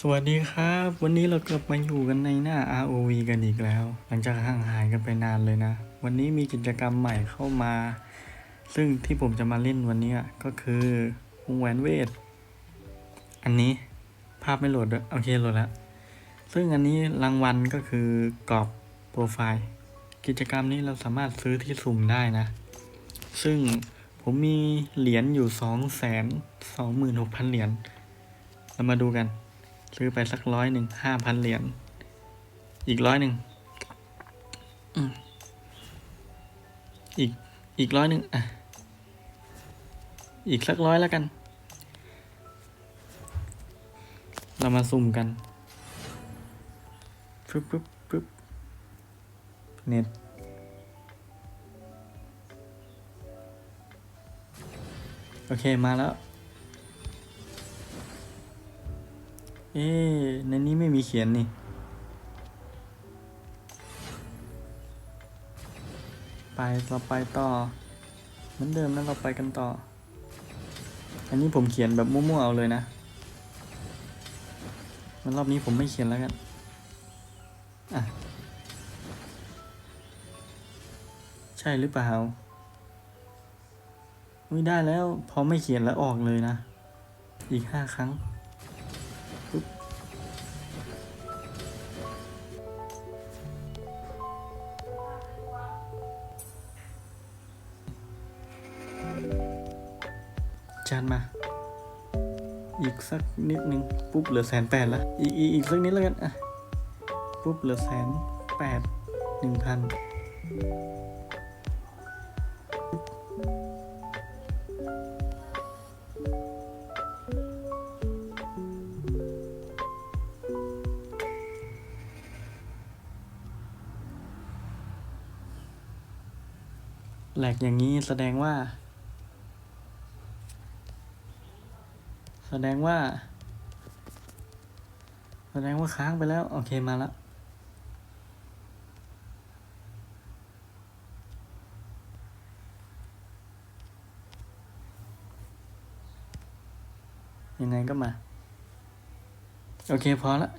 สวัสดีครับ วันนี้เรากลับมาอยู่กันในหน้า ROV กันอีกแล้ว หลังจากห่างหายกันไปนานเลยนะ วันนี้มีกิจกรรมใหม่เข้ามา ซึ่งที่ผมจะมาเล่นวันนี้ก็คือวงแหวนเวท อันนี้ภาพไม่โหลดด้วยโอเคโหลดแล้ว ซึ่งอันนี้รางวัลก็คือกรอบโปรไฟล์ กิจกรรมนี้เราสามารถซื้อที่สุ่มได้นะ ซึ่งผมมีเหรียญอยู่สองแสนสองหมื่นหกพันเหรียญ เรามาดูกัน ซื้อไปสักร้อยหนึ่งห้าพันเหรียญอีกร้อยหนึ่งอีกอีกร้อยหนึ่งอะ อีกสักร้อยแล้วกัน เรามาสุ่มกันปึ๊บปึ๊บปึ๊บเน็ตโอเคมาแล้ว เอ๊ในนี้ไม่มีเขียนนี่ ไปเราไปต่อ เหมือนเดิมนะเราไปกันต่อ อันนี้ผมเขียนแบบมั่วๆเอาเลยนะมันรอบนี้ผมไม่เขียนแล้วกัน อะ ใช่หรือเปล่าไม่ได้แล้ว พอไม่เขียนแล้วออกเลยนะ อีกห้าครั้ง จานมา อีกสักนิดนึง ปุ๊บเหลือแสนแปดละอีกอีกอีกสักนิดแล้วกันอะปุ๊บเหลือแสนแปดหนึ่งพันแหลกอย่างนี้แสดงว่า แสดงว่า แสดงว่าค้างไปแล้ว โอเคมาแล้วยังไงก็มา โอเคพอละ